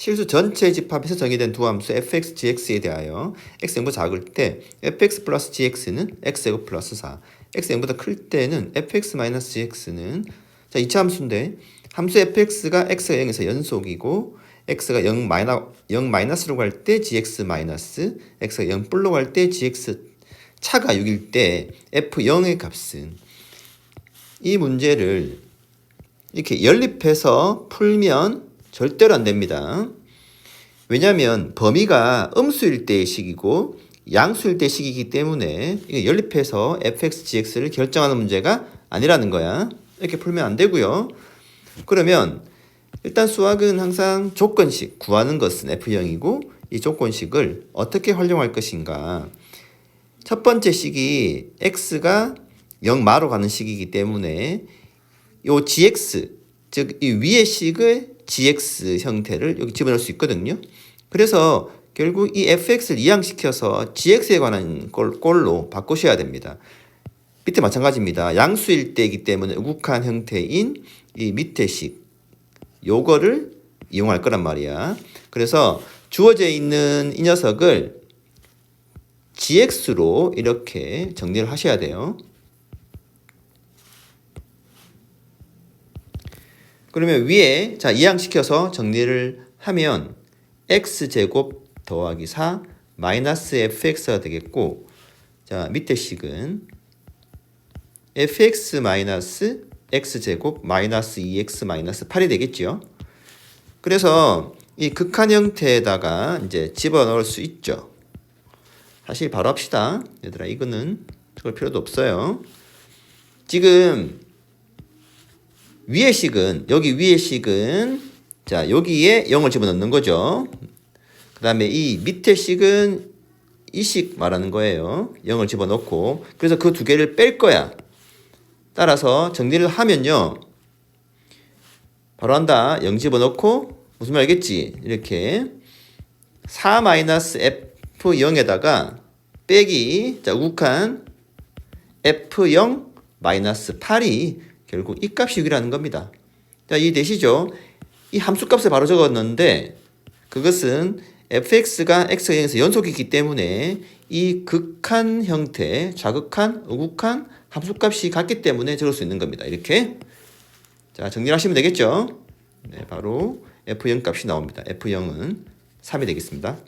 실수 전체 집합에서 정의된 두 함수 fx, gx에 대하여 x 0보다 작을 때 fx 플러스 gx는 x 제곱 플러스 4 x 0보다 클 때는 fx 마이너스 gx는 자 2차 함수인데 함수 fx가 x가 0에서 연속이고 x가 0 마이너 0 마이너스로 갈 때 gx 마이너스 x가 0 뿔로 갈 때 gx 차가 6일 때 f0의 값은 이 문제를 이렇게 연립해서 풀면 절대로 안 됩니다. 왜냐하면 범위가 음수일 때의 식이고 양수일 때의 식이기 때문에 연립해서 fx, gx를 결정하는 문제가 아니라는 거야. 이렇게 풀면 안 되고요. 그러면 일단 수학은 항상 조건식 구하는 것은 f0이고 이 조건식을 어떻게 활용할 것인가. 첫 번째 식이 x가 0 마로 가는 식이기 때문에 요 gx 즉 이 위의 식의 gx 형태를 여기 집어넣을 수 있거든요. 그래서 결국 이 fx를 이항시켜서 gx에 관한 꼴, 꼴로 바꾸셔야 됩니다. 밑에 마찬가지입니다. 양수일 때이기 때문에 우국한 형태인 이 밑에 식 요거를 이용할 거란 말이야. 그래서 주어져 있는 이 녀석을 gx로 이렇게 정리를 하셔야 돼요. 그러면 위에 자 이항시켜서 정리를 하면 x제곱 더하기 4 마이너스 fx가 되겠고 자 밑에 식은 fx 마이너스 x제곱 마이너스 2x 마이너스 8이 되겠죠. 그래서 이 극한 형태에다가 이제 집어넣을 수 있죠. 사실 바로 합시다. 얘들아 이거는 그럴 필요도 없어요. 지금 위의 식은 여기 위의 식은 자 여기에 0을 집어넣는 거죠. 그 다음에 이 밑에 식은 이 식 말하는 거예요. 0을 집어넣고 그래서 그 두 개를 뺄 거야. 따라서 정리를 하면요. 바로 한다. 0 집어넣고 무슨 말 알겠지? 이렇게 4 마이너스 F0에다가 빼기 자 우극한 F0 마이너스 8이 결국 이 값이 6이라는 겁니다. 자, 이해되시죠? 이 함수값을 바로 적었는데 그것은 fx가 x가 0에서 연속이기 때문에 이 극한 형태, 좌극한, 우극한 함수값이 같기 때문에 적을 수 있는 겁니다. 이렇게 자 정리하시면 되겠죠? 네, 바로 f0 값이 나옵니다. f0은 3이 되겠습니다.